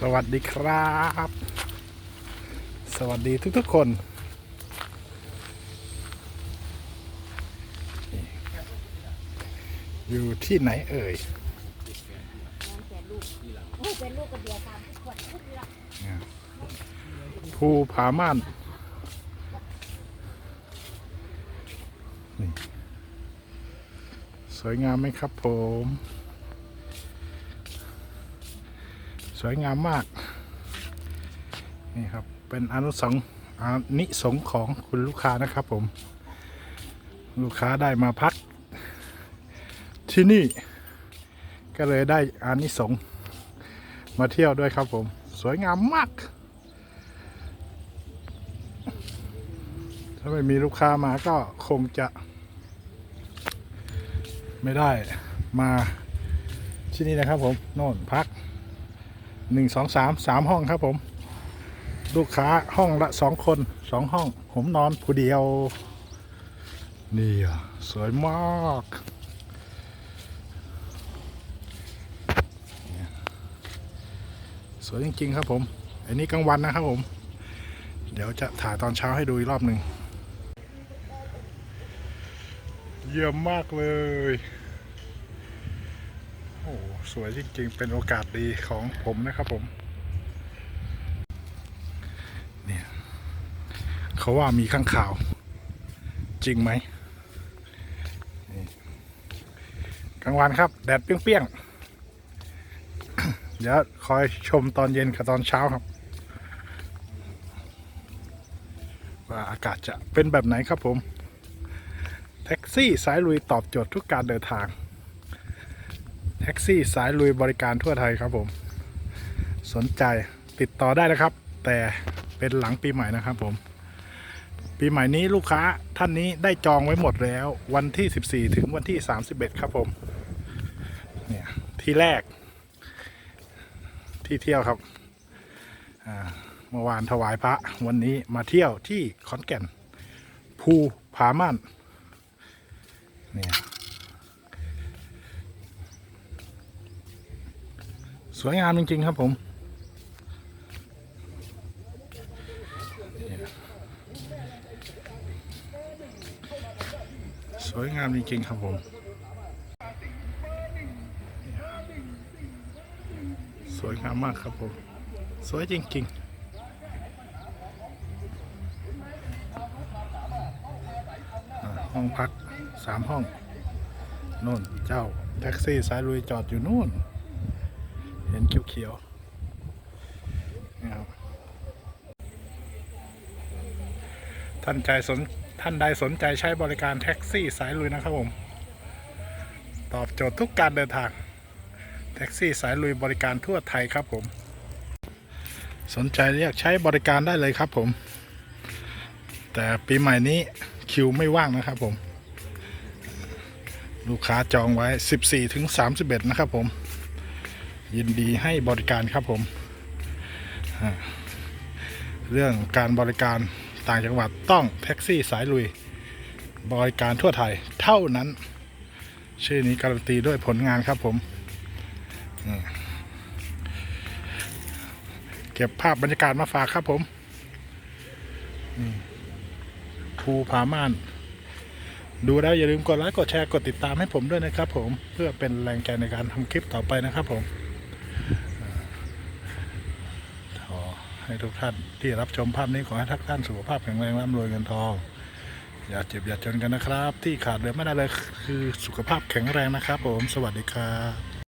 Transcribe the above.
สวัสดีครับ สวัสดีทุกๆคน อยู่ที่ไหนเอ่ยภูผาม่านนี่สวยงามไหมครับผม ส วยงามมาก นี่ครับ เป็นอนุสงอนิสงของคุณลูกค้านะครับผม ลูกค้าได้มาพัก ที่นี่ ก็เลยได้อานิสงมาเที่ยวด้วยครับผม สวยงามมาก ถ้าไม่มีลูกค้ามาก็คงจะ ไม่ได้มาที่นี่นะครับผม โน่นพัก หนึ่งสองสามสามห้องครับผม ลูกค้าห้องละสองคนสองห้อง ผมนอนผู้เดียว นี่อะสวยมากสวยจริง ๆ ครับผม อันนี้กลางวันนะครับผม เดี๋ยวจะถ่ายตอนเช้าให้ดูอีกรอบหนึ่ง เยี่ยมมากเลย สวยจริงๆ เป็นโอกาสดีของผมนะครับผมเนี่ยเขาว่ามีข้างข่าว จริงไหมกลางวันครับ แดดเปรี้ยงๆ เดี๋ยวคอยชมตอนเย็นกับตอนเช้าครับ ว่าอากาศจะเป็นแบบไหนครับผม แท็กซี่สายลุยตอบโจทย์ทุกการเดินทาง แท็กซี่สายลุยบริการทั่วไทยครับผม สนใจติดต่อได้นะครับ แต่เป็นหลังปีใหม่นะครับผม ปีใหม่นี้ลูกค้าท่านนี้ได้จองไว้หมดแล้ว วันที่ 14 ถึงวันที่ 31 ครับผมเนี่ยที่แรก ที่เที่ยวครับเมื่อวานถวายพระวันนี้มาเที่ยวที่ขอนแก่นภูผาม่าน วยงามจริง ๆ ครับผมสวยงามจริง ๆ ครับผม สวยงามมากครับผม สวยจริง ๆห้องพักสามห้องโน่นเจ้า แท็กซี่สายลุยจอดอยู่นู่น เห็นเขียวๆนี่ครับท่านใจสนท่านใดสนใจใช้บริการแท็กซี่สายลุยนะครับผม ตอบโจทย์ทุกการเดินทาง แท็กซี่สายลุยบริการทั่วไทยครับผม สนใจเรียกใช้บริการได้เลยครับผม แต่ปีใหม่นี้คิวไม่ว่างนะครับผม ลูกค้าจองไว้ 14ถึง31 นะครับผม ยินดีให้บริการครับผม เรื่องการบริการต่างจังหวัดต้องแท็กซี่สายลุย บริการทั่วไทยเท่านั้น ชื่อนี้การันตีด้วยผลงานครับผม เก็บภาพบรรยากาศมาฝากครับผมภูผาม่าน ดูแล้วอย่าลืมกดไลค์กดแชร์กดติดตามให้ผมด้วยนะครับผมเพื่อเป็นแรงใจในการทำคลิปต่อไปนะครับผม ขอให้ทุกท่านที่รับชมภาพนี้ขอให้ทุกท่านสุขภาพแข็งแรงร่ำรวยเงินทอง อย่าเจ็บอย่าจนกันนะครับ ที่ขาดเลยไม่ได้เลยคือสุขภาพแข็งแรงนะครับ ผม สวัสดีครับ